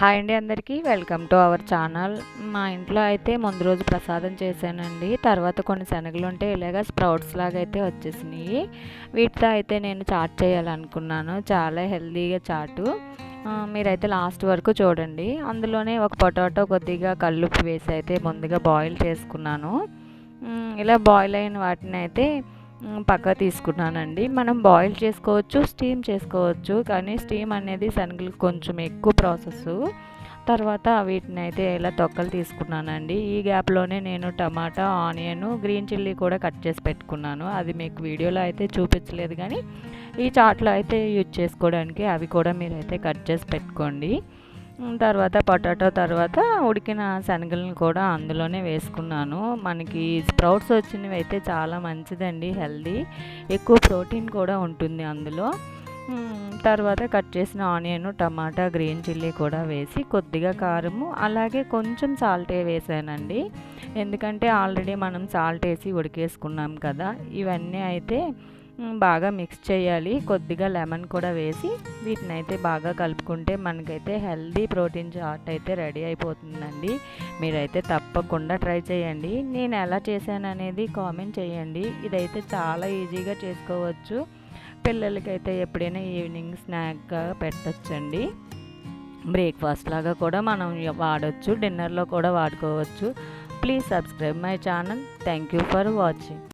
Hi అండి అందరికీ. Welcome to our channel. మా ఇంట్లో అయితే ముందు రోజు ప్రసాదం చేశానండి. తర్వాత కొన్ని శనగలు ఉంటే ఇలాగ స్ప్రౌట్స్ లాగా అయితే వచ్చేసినాయి. వీటితో అయితే నేను చాట్ చేయాలనుకున్నాను. చాలా హెల్తీగా చాటు. మీరైతే లాస్ట్ వరకు చూడండి. అందులోనే ఒక పొటాటో కొద్దిగా కల్లుప్పు వేసి అయితే ముందుగా బాయిల్ చేసుకున్నాను. ఇలా బాయిల్ అయిన వాటిని అయితే పక్క తీసుకున్నానండి. మనం బాయిల్ చేసుకోవచ్చు స్టీమ్ చేసుకోవచ్చు కానీ స్టీమ్ అనేది శనగలు కొంచెం ఎక్కువ ప్రాసెస్ తర్వాత వీటిని అయితే ఇలా తొక్కలు తీసుకున్నానండి. ఈ గ్యాప్లోనే నేను టమాటా ఆనియన్ గ్రీన్ చిల్లీ కూడా కట్ చేసి పెట్టుకున్నాను. అది మీకు వీడియోలో అయితే చూపించలేదు కానీ ఈ చాట్లో అయితే యూజ్ చేసుకోవడానికి అవి కూడా మీరైతే కట్ చేసి పెట్టుకోండి. తర్వాత పొటాటో తర్వాత ఉడికిన శనగలను కూడా అందులోనే వేసుకున్నాను. మనకి స్ప్రౌట్స్ వచ్చినవి అయితే చాలా మంచిదండి హెల్దీ. ఎక్కువ ప్రోటీన్ కూడా ఉంటుంది అందులో. తర్వాత కట్ చేసిన ఆనియన్ టమాటా గ్రీన్ చిల్లీ కూడా వేసి కొద్దిగా కారము అలాగే కొంచెం సాల్ట్ వేసానండి. ఎందుకంటే ఆల్రెడీ మనం సాల్ట్ వేసి ఉడికేసుకున్నాం కదా ఇవన్నీ అయితే బాగా మిక్స్ చేయాలి. కొద్దిగా లెమన్ కూడా వేసి వీటిని అయితే బాగా కలుపుకుంటే మనకైతే హెల్దీ ప్రోటీన్ చాట్ అయితే రెడీ అయిపోతుందండి. మీరైతే తప్పకుండా ట్రై చేయండి. నేను ఎలా చేశాను అనేది కామెంట్ చేయండి. ఇదైతే చాలా ఈజీగా చేసుకోవచ్చు. పిల్లలకైతే ఎప్పుడైనా ఈవినింగ్ స్నాక్గా పెట్టచ్చండి. బ్రేక్ఫాస్ట్ లాగా కూడా మనం వాడచ్చు. డిన్నర్లో కూడా వాడుకోవచ్చు. Please subscribe my channel. Thank you for watching.